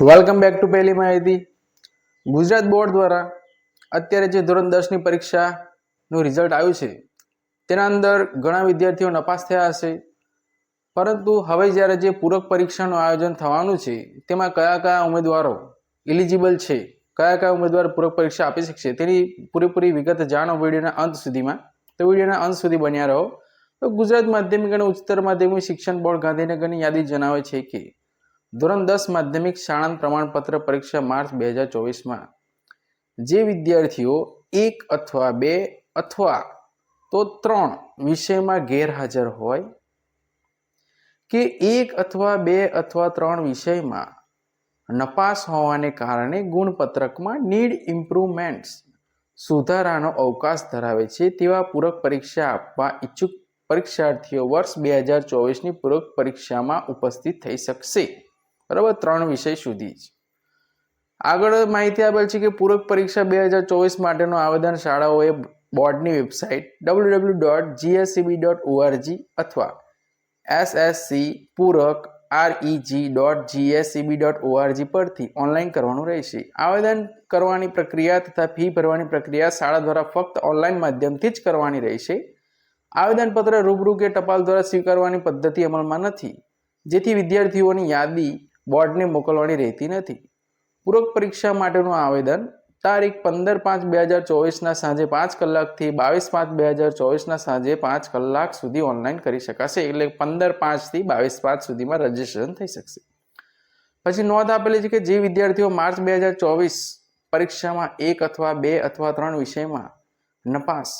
Welcome back to પહેલી માહિતી Gujarat board દ્વારા અત્યારે જે ધોરણ દસની પરીક્ષાનું રિઝલ્ટ આવ્યું છે, તેના અંદર ઘણા વિદ્યાર્થીઓ નપાસ થયા હશે. પરંતુ હવે જ્યારે જે પૂરક પરીક્ષાનું આયોજન થવાનું છે, તેમાં કયા કયા ઉમેદવારો એલિજિબલ છે, કયા કયા ઉમેદવાર પૂરક પરીક્ષા આપી શકશે, તેની પૂરેપૂરી વિગત જાણો વિડીયોના અંત સુધીમાં. તો વિડીયોના અંત સુધી બન્યા રહો. તો ગુજરાત માધ્યમિક અને ઉચ્ચતર માધ્યમિક શિક્ષણ બોર્ડ ગાંધીનગરની યાદી જણાવે છે કે ધોરણ દસ માધ્યમિક શાળા પ્રમાણપત્ર પરીક્ષા માર્ચ બે હજાર ચોવીસમાં. જે વિદ્યાર્થીઓ એક અથવા બે અથવા તો ત્રણ વિષયમાં ગેરહાજર હોય કે એક અથવા બે અથવા ત્રણ વિષયમાં નપાસ હોવાને કારણે ગુણપત્રકમાં નીડ ઇમ્પ્રુવમેન્ટ્સ સુધારાનો અવકાશ ધરાવે છે તેવા પૂરક પરીક્ષા આપવા ઈચ્છુક પરીક્ષાર્થીઓ વર્ષ બે હજાર ચોવીસની પૂરક પરીક્ષામાં ઉપસ્થિત થઈ શકશે. બરાબર? ત્રણ વિષય સુધી જ. આગળ માહિતી આપેલ છે કે પૂરક પરીક્ષા બે હજાર ચોવીસ માટેનું આવેદન શાળાઓએ બોર્ડની website W W dot GSCB dot ORG અથવા એસએસસી પૂરક REG dot GSCB dot ORG પરથી ઓનલાઈન કરવાનું રહેશે. આવેદન કરવાની પ્રક્રિયા તથા ફી ભરવાની પ્રક્રિયા શાળા દ્વારા ફક્ત ઓનલાઈન માધ્યમથી જ કરવાની રહેશે. આવેદનપત્ર રૂબરૂ કે ટપાલ દ્વારા સ્વીકારવાની પદ્ધતિ અમલમાં નથી. જેથી વિદ્યાર્થીઓની યાદી બોર્ડને મોકલવાની રહેતી નથી. પૂરક પરીક્ષા માટેનું આવેદન તારીખ પંદર પાંચ બે હજાર ચોવીસના સાંજે પાંચ કલાકથી બાવીસ પાંચ બે હજાર ચોવીસના સાંજે પાંચ કલાક સુધી ઓનલાઈન કરી શકાશે. એટલે પંદર પાંચથી બાવીસ પાંચ સુધીમાં રજીસ્ટ્રેશન થઈ શકશે. પછી નોંધ આપેલી છે કે જે વિદ્યાર્થીઓ માર્ચ બે હજાર ચોવીસ પરીક્ષામાં એક અથવા બે અથવા ત્રણ વિષયમાં નપાસ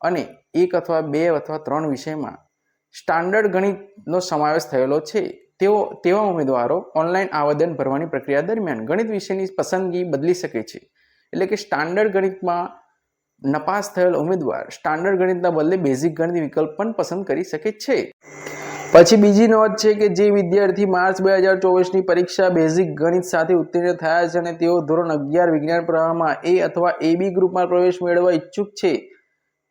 અને એક અથવા બે અથવા ત્રણ વિષયમાં સ્ટાન્ડર્ડ ગણિતનો સમાવેશ થયેલો છે. તેઓ, તેવા ઉમેદવારો ઓનલાઈન આવેદન ભરવાની પ્રક્રિયા દરમિયાન ગણિત વિષયની પસંદગી બદલી શકે છે. એટલે કે સ્ટાન્ડર્ડ ગણિતમાં નપાસ થયેલ ઉમેદવાર સ્ટાન્ડર્ડ ગણિતના બદલે બેઝિક ગણિત વિકલ્પ પણ પસંદ કરી શકે છે. પછી બીજી નોંધ છે કે જે વિદ્યાર્થી માર્ચ બે હજાર ચોવીસની પરીક્ષા બેઝિક ગણિત સાથે ઉત્તીર્ણ થયા છે અને તેઓ ધોરણ અગિયાર વિજ્ઞાન પ્રવાહમાં એ અથવા એ બી ગ્રુપમાં પ્રવેશ મેળવવા ઈચ્છુક છે.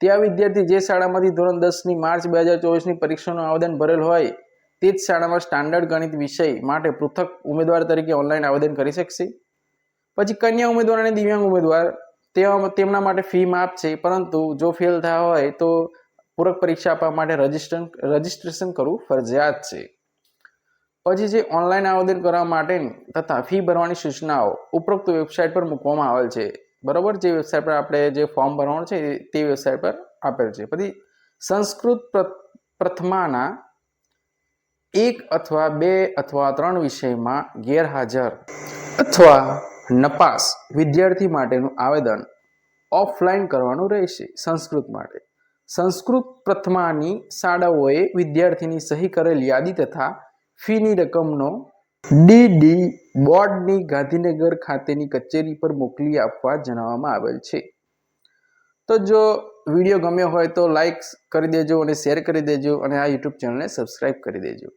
ત્યાં વિદ્યાર્થી જે શાળામાંથી ધોરણ દસની માર્ચ બે હજાર ચોવીસની પરીક્ષાનું આવેદન ભરેલ હોય તે જ શાળામાં સ્ટાન્ડર્ડ ગણિત વિષય માટે પૃથક ઉમેદવાર તરીકે ઓનલાઈન આવેદન કરી શકશે. પછી કન્યા ઉમેદવાર અને દિવ્યાંગ ઉમેદવાર તેમના માટે ફી માફ છે, પરંતુ જો ફેલ થયા હોય તો પૂરક પરીક્ષા આપવા માટે રજીસ્ટ્રેશન રજિસ્ટ્રેશન કરવું ફરજિયાત છે. પછી જે ઓનલાઈન આવેદન કરવા માટે તથા ફી ભરવાની સૂચનાઓ ઉપરોક્ત વેબસાઇટ પર મૂકવામાં આવેલ છે. બરોબર? જે વેબસાઇટ પર આપણે જે ફોર્મ ભરવાનું છે, તે વેબસાઇટ પર આપેલ છે. પછી સંસ્કૃત પ્રથમાના એક અથવા બે અથવા ત્રણ વિષયમાં ગેરહાજર અથવા નપાસ વિદ્યાર્થી માટેનું આવેદન ઓફલાઈન કરવાનું રહેશે સંસ્કૃત માટે. સંસ્કૃત પ્રથમાની શાળાઓએ વિદ્યાર્થીની સહી કરેલ યાદી તથા ફીની રકમનો ડીડી બોર્ડની ગાંધીનગર ખાતેની કચેરી પર મોકલી આપવા જણાવવામાં આવેલ છે. તો જો વીડિયો ગમ્યો હોય તો લાઈક કરી દેજો અને શેર કરી દેજો અને આ યુટ્યુબ ચેનલને સબસ્ક્રાઈબ કરી દેજો.